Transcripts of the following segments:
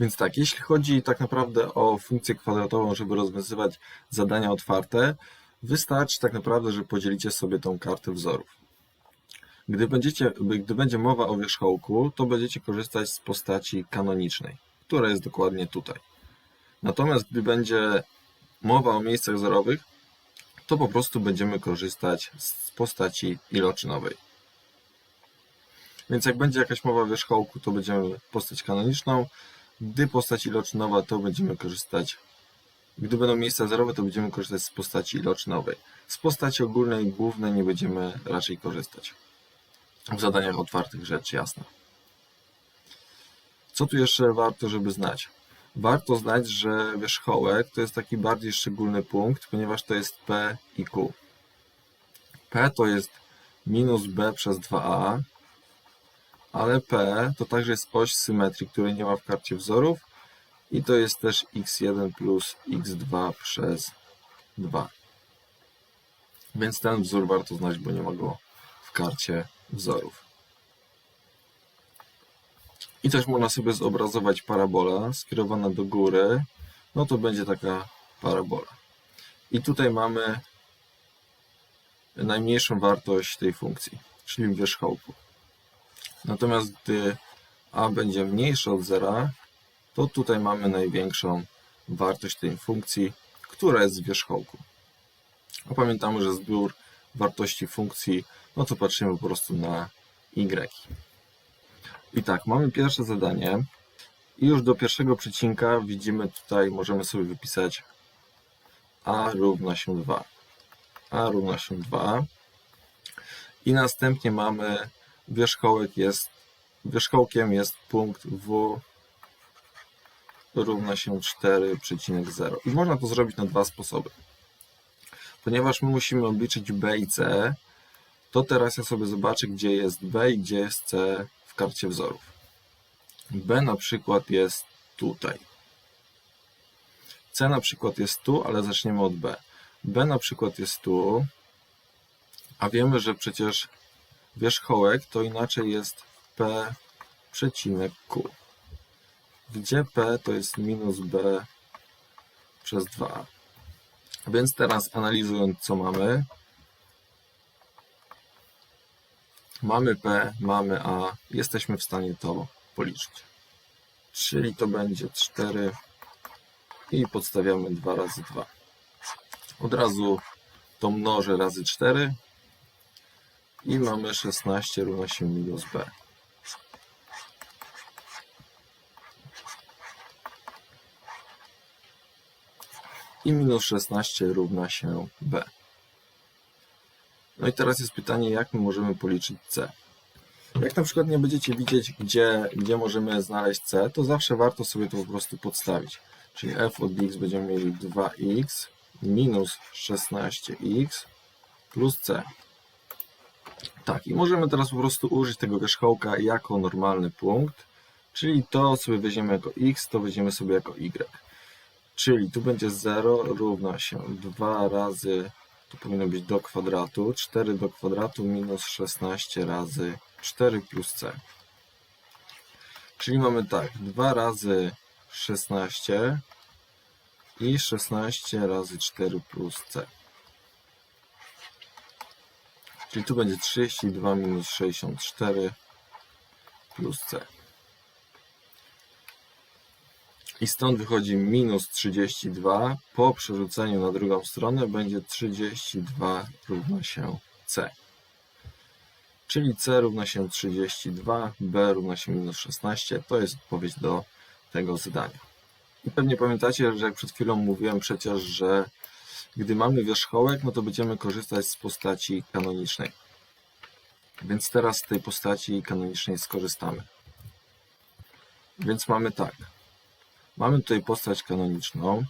Więc tak, jeśli chodzi tak naprawdę o funkcję kwadratową, żeby rozwiązywać zadania otwarte, wystarczy tak naprawdę, że podzielicie sobie tą kartę wzorów. Gdy, będziecie, gdy będzie mowa o wierzchołku, to będziecie korzystać z postaci kanonicznej, która jest dokładnie tutaj. Natomiast gdy będzie mowa o miejscach zerowych, to po prostu będziemy korzystać z postaci iloczynowej. Więc jak będzie jakaś mowa o wierzchołku, to będziemy postać kanoniczną. Gdy postać iloczynowa, to będziemy korzystać. Gdy będą miejsca zerowe, to będziemy korzystać z postaci iloczynowej. Z postaci ogólnej, głównej nie będziemy raczej korzystać. W zadaniach otwartych rzecz jasna. Co tu jeszcze warto, żeby znać? Warto znać, że wierzchołek to jest taki bardziej szczególny punkt, ponieważ to jest P i Q. P to jest minus B przez 2a, ale P to także jest oś symetrii, której nie ma w karcie wzorów i to jest też x1 plus x2 przez 2. Więc ten wzór warto znać, bo nie ma go w karcie wzorów. I też można sobie zobrazować parabola skierowana do góry. No to będzie taka parabola. I tutaj mamy najmniejszą wartość tej funkcji, czyli wierzchołku. Natomiast gdy a będzie mniejsze od zera, to tutaj mamy największą wartość tej funkcji, która jest w wierzchołku. A pamiętamy, że zbiór wartości funkcji, no to patrzymy po prostu na y. I tak, mamy pierwsze zadanie i już do pierwszego przecinka widzimy tutaj, możemy sobie wypisać a równa się 2. a równa się 2 i następnie mamy wierzchołek jest, wierzchołkiem jest punkt w równa się 4,0. I można to zrobić na dwa sposoby. Ponieważ my musimy obliczyć b i c, to teraz ja sobie zobaczę, gdzie jest b i gdzie jest c w karcie wzorów. b na przykład jest tutaj. c na przykład jest tu, ale zaczniemy od b. b na przykład jest tu, a wiemy, że przecież wierzchołek to inaczej jest p przecinek q gdzie p to jest minus b przez 2a. Więc teraz analizując co mamy, mamy p, mamy a, jesteśmy w stanie to policzyć. Czyli to będzie 4 i podstawiamy 2 razy 2. Od razu to mnożę razy 4 i mamy 16 równa się minus b. i minus 16 równa się b. No i teraz jest pytanie, jak my możemy policzyć c. Jak na przykład nie będziecie widzieć, gdzie, gdzie możemy znaleźć c, to zawsze warto sobie to po prostu podstawić. Czyli f od x będziemy mieli 2x minus 16x plus c. Tak, i możemy teraz po prostu użyć tego wierzchołka jako normalny punkt, czyli to sobie weźmiemy jako x, to weźmiemy sobie jako y. Czyli tu będzie 0 równa się 2 razy, tu powinno być do kwadratu, 4 do kwadratu minus 16 razy 4 plus c. Czyli mamy tak, 2 razy 16 i 16 razy 4 plus c. Czyli tu będzie 32 minus 64 plus c. I stąd wychodzi minus 32. Po przerzuceniu na drugą stronę będzie 32 równa się C. Czyli C równa się 32, B równa się minus 16. To jest odpowiedź do tego zadania. I pewnie pamiętacie, że jak przed chwilą mówiłem przecież, że gdy mamy wierzchołek, no to będziemy korzystać z postaci kanonicznej. Więc teraz z tej postaci kanonicznej skorzystamy. Więc mamy tak. Mamy tutaj postać kanoniczną.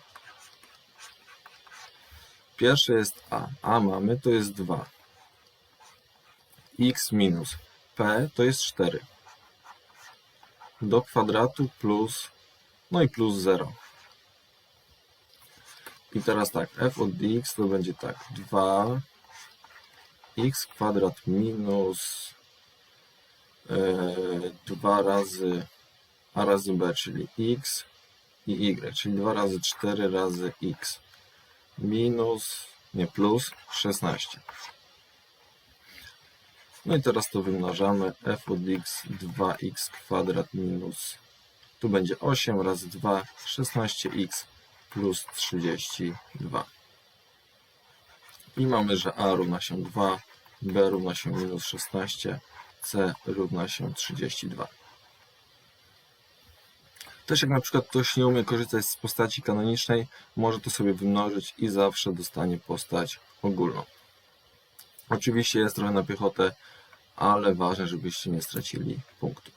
Pierwsze jest A. A mamy, to jest 2. X minus P to jest 4. Do kwadratu plus, no i plus 0. I teraz tak, f od x to będzie tak, 2 x kwadrat minus e, 2 razy a razy b, czyli x i y, czyli 2 razy 4 razy x minus, nie plus 16. No i teraz to wymnażamy f od x 2x kwadrat minus, tu będzie 8 razy 2, 16x plus 32. I mamy, że a równa się 2, b równa się minus 16, c równa się 32. Też jak na przykład ktoś nie umie korzystać z postaci kanonicznej, może to sobie wymnożyć i zawsze dostanie postać ogólną. Oczywiście jest trochę na piechotę, ale ważne, żebyście nie stracili punktu.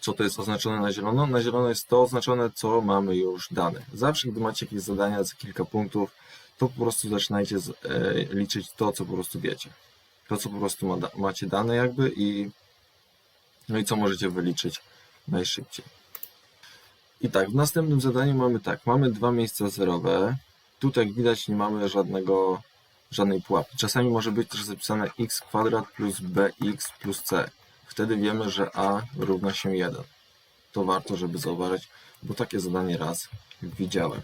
Co to jest oznaczone na zielono? Na zielono jest to oznaczone, co mamy już dane. Zawsze, gdy macie jakieś zadania za kilka punktów, to po prostu zaczynajcie z, e, liczyć to, co po prostu wiecie. To, co po prostu ma, macie dane jakby i no i co możecie wyliczyć najszybciej. I tak, w następnym zadaniu mamy tak, mamy dwa miejsca zerowe. Tutaj jak widać nie mamy żadnego, żadnej pułapki. Czasami może być też zapisane x kwadrat plus bx plus c. Wtedy wiemy, że a równa się 1. To warto, żeby zauważyć, bo takie zadanie raz widziałem.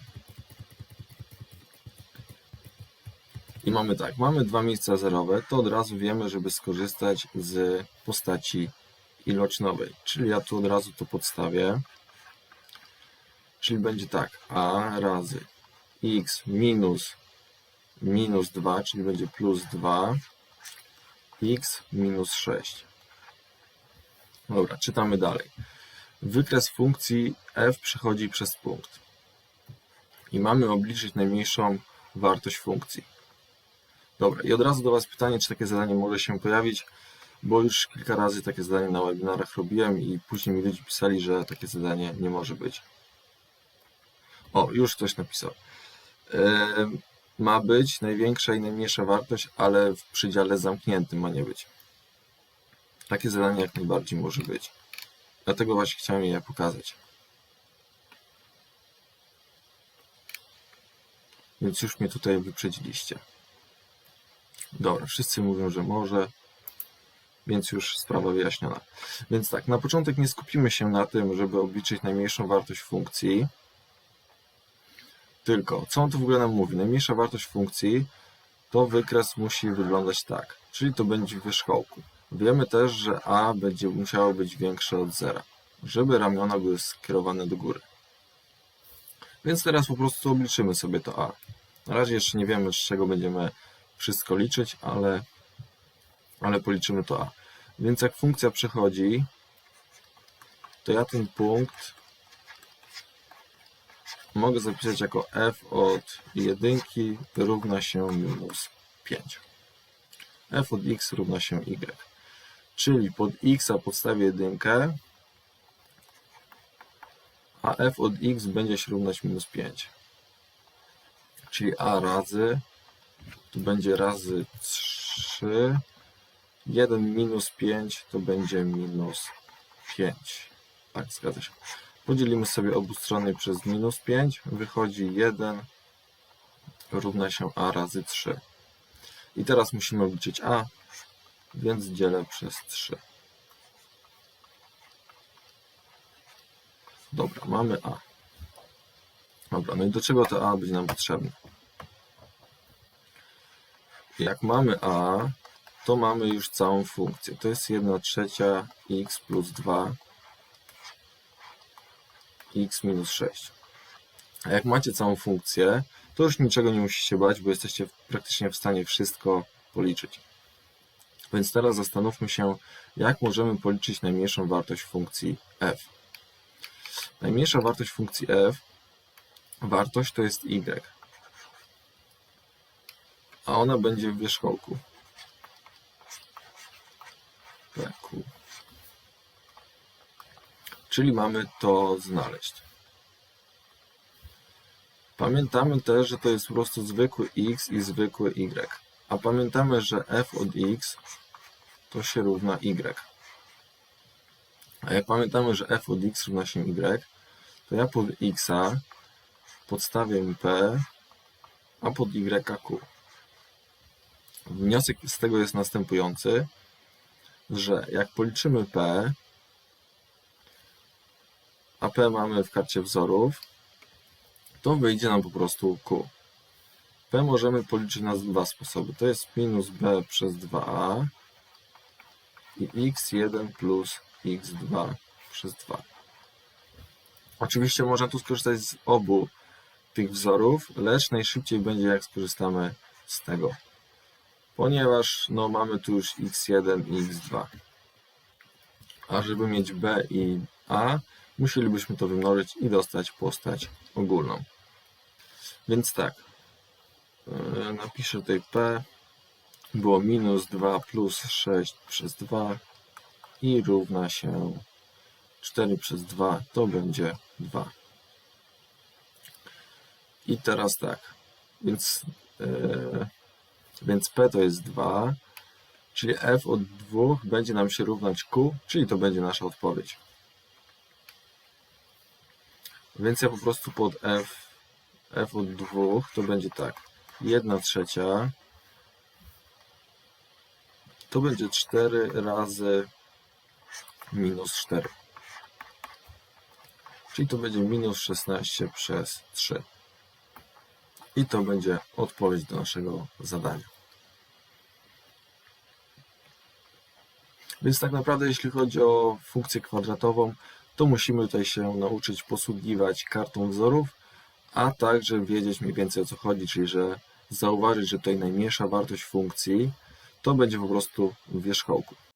I mamy tak, mamy dwa miejsca zerowe, to od razu wiemy, żeby skorzystać z postaci ilocznowej. Czyli ja tu od razu to podstawię. Czyli będzie tak, a razy x minus minus 2, czyli będzie plus 2, x minus 6. Dobra, czytamy dalej. Wykres funkcji f przechodzi przez punkt. I mamy obliczyć najmniejszą wartość funkcji. Dobra, i od razu do Was pytanie, czy takie zadanie może się pojawić, bo już kilka razy takie zadanie na webinarach robiłem i później mi ludzie pisali, że takie zadanie nie może być. O, już ktoś napisał. Yy, ma być największa i najmniejsza wartość, ale w przydziale zamkniętym ma nie być. Takie zadanie jak najbardziej może być. Dlatego właśnie chciałem je pokazać. Więc już mnie tutaj wyprzedziliście. Dobra, wszyscy mówią, że może, więc już sprawa wyjaśniona. Więc tak, na początek nie skupimy się na tym, żeby obliczyć najmniejszą wartość funkcji, tylko co on tu w ogóle nam mówi? Najmniejsza wartość funkcji to wykres musi wyglądać tak, czyli to będzie wierzchołku. Wiemy też, że a będzie musiało być większe od zera, żeby ramiona były skierowane do góry. Więc teraz po prostu obliczymy sobie to a. Na razie jeszcze nie wiemy, z czego będziemy wszystko liczyć, ale, ale policzymy to a. Więc jak funkcja przechodzi, to ja ten punkt mogę zapisać jako f od jedynki równa się minus 5. f od x równa się y. Czyli pod x podstawię jedynkę, a f od x będzie się równać minus 5. Czyli a razy, tu będzie razy 3, 1 minus 5 to będzie minus 5. Tak, zgadza się. Podzielimy sobie obu strony przez minus 5. Wychodzi 1 równa się a razy 3. I teraz musimy obliczyć a, więc dzielę przez 3. Dobra, mamy a. Dobra, no i do czego to a będzie nam potrzebne? Jak mamy a, to mamy już całą funkcję. To jest 1 trzecia x plus 2 x minus 6. A jak macie całą funkcję, to już niczego nie musicie bać, bo jesteście praktycznie w stanie wszystko policzyć. Więc teraz zastanówmy się, jak możemy policzyć najmniejszą wartość funkcji f. Najmniejsza wartość funkcji f, wartość to jest y, a ona będzie w wierzchołku. PQ. Czyli mamy to znaleźć. Pamiętamy też, że to jest po prostu zwykły x i zwykły y. A pamiętamy, że f od x to się równa y. A jak pamiętamy, że f od x równa się y, to ja pod x podstawię p, a pod y q. Wniosek z tego jest następujący, że jak policzymy P, a P mamy w karcie wzorów, to wyjdzie nam po prostu Q. P możemy policzyć na dwa sposoby. To jest minus B przez 2a i x1 plus x2 przez 2. Oczywiście można tu skorzystać z obu tych wzorów, lecz najszybciej będzie jak skorzystamy z tego, ponieważ no, mamy tu już x1 i x2. A żeby mieć b i a, musielibyśmy to wymnożyć i dostać postać ogólną. Więc tak, napiszę tutaj p, było minus 2 plus 6 przez 2 i równa się 4 przez 2 to będzie 2. I teraz tak, więc, yy, więc P to jest 2, czyli F od 2 będzie nam się równać Q, czyli to będzie nasza odpowiedź. Więc ja po prostu pod F, F od 2 to będzie tak, 1 trzecia to będzie 4 razy minus 4. Czyli to będzie minus 16 przez 3. I to będzie odpowiedź do naszego zadania. Więc tak naprawdę, jeśli chodzi o funkcję kwadratową, to musimy tutaj się nauczyć posługiwać kartą wzorów, a także wiedzieć mniej więcej o co chodzi, czyli że zauważyć, że tutaj najmniejsza wartość funkcji to będzie po prostu wierzchołku.